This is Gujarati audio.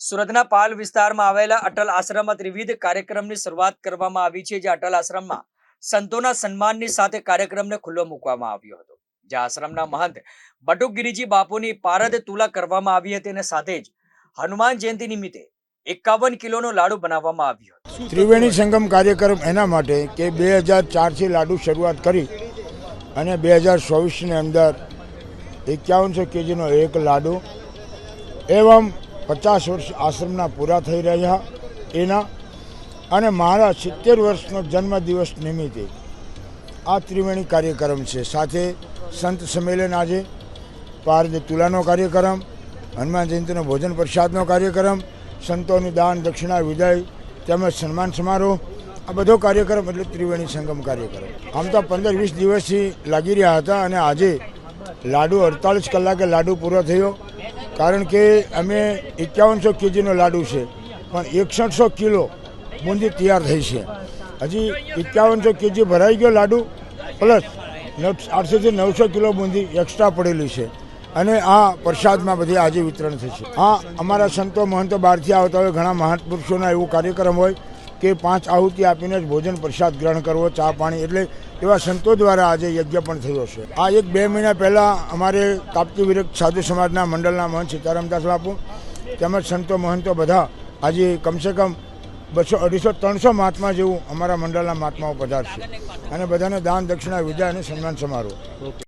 સુરતના પાલ વિસ્તારમાં આવેલા અટલ આશ્રમમાં ત્રિવિધ કાર્યક્રમની શરૂઆત કરવામાં આવી છે જે અટલ આશ્રમમાં સંતોના સન્માનની સાથે કાર્યક્રમને ખુલ્લો મૂકવામાં આવ્યો હતો. જે આશ્રમના મહંત બટુકગીરીજી બાપુની પારદ તુલા કરવામાં આવી હતી અને સાથે જ હનુમાન જયંતિ નિમિત્તે એકાવન કિલોનો લાડુ બનાવવામાં આવ્યો હતો. ત્રિવેણી સંગમ કાર્યક્રમ એના માટે કે બે હજાર ચારથી લાડુ શરૂઆત કરી અને બે હજાર ચોવીસની અંદર એકાવનસો કેજીનો એક લાડુ એવમ પચાસ વર્ષ આશ્રમના પૂરા થઈ રહ્યા એના અને મારા સિત્તેર વર્ષનો જન્મદિવસ નિમિત્તે આ ત્રિવેણી કાર્યક્રમ છે. સાથે સંત સંમેલન આજે, પારદ તુલાનો કાર્યક્રમ, હનુમાન જયંતિનો ભોજન પ્રસાદનો કાર્યક્રમ, સંતોની દાન, દક્ષિણા, વિદાય, તેમજ સન્માન સમારોહ, આ બધો કાર્યક્રમ એટલે ત્રિવેણી સંગમ કાર્યક્રમ. આમ તો પંદર વીસ દિવસથી લાગી રહ્યા હતા અને આજે લાડુ અડતાલીસ કલાકે લાડુ પૂરો થયો. કારણ કે અમે એકાવનસો કેજીનો લાડુ છે, પણ એકસઠસો કિલો બુંદી તૈયાર થઈ છે. હજી એકાવનસો કેજી ભરાઈ ગયો લાડુ, પ્લસ આઠસોથી નવસો કિલો બુંદી એક્સ્ટ્રા પડેલી છે. અને આ પ્રસાદમાં બધી આજે વિતરણ થશે. હા અમારા સંતો મહંતો બહારથી આવતા હોય, ઘણા મહાપુરુષોના એવું કાર્યક્રમ હોય કે પાંચ આહુતિ આપીને જ ભોજન પ્રસાદ ગ્રહણ કરવો, ચા પાણી એટલે એવા સંતો દ્વારા આજે યજ્ઞ પણ થયો છે. આ એક બે મહિના પહેલાં અમારે તાપતી વિરક્ત સાધુ સમાજના મંડળના મહંત સીતારામદાસ બાપુ, તેમજ સંતો મહંતો બધા આજે કમસે કમ બસો, અઢીસો, ત્રણસો મહાત્મા જેવું અમારા મંડળના મહાત્માઓ પધારશે. અને બધાને દાન, દક્ષિણા, વિદાય અને સન્માન સમારોહ.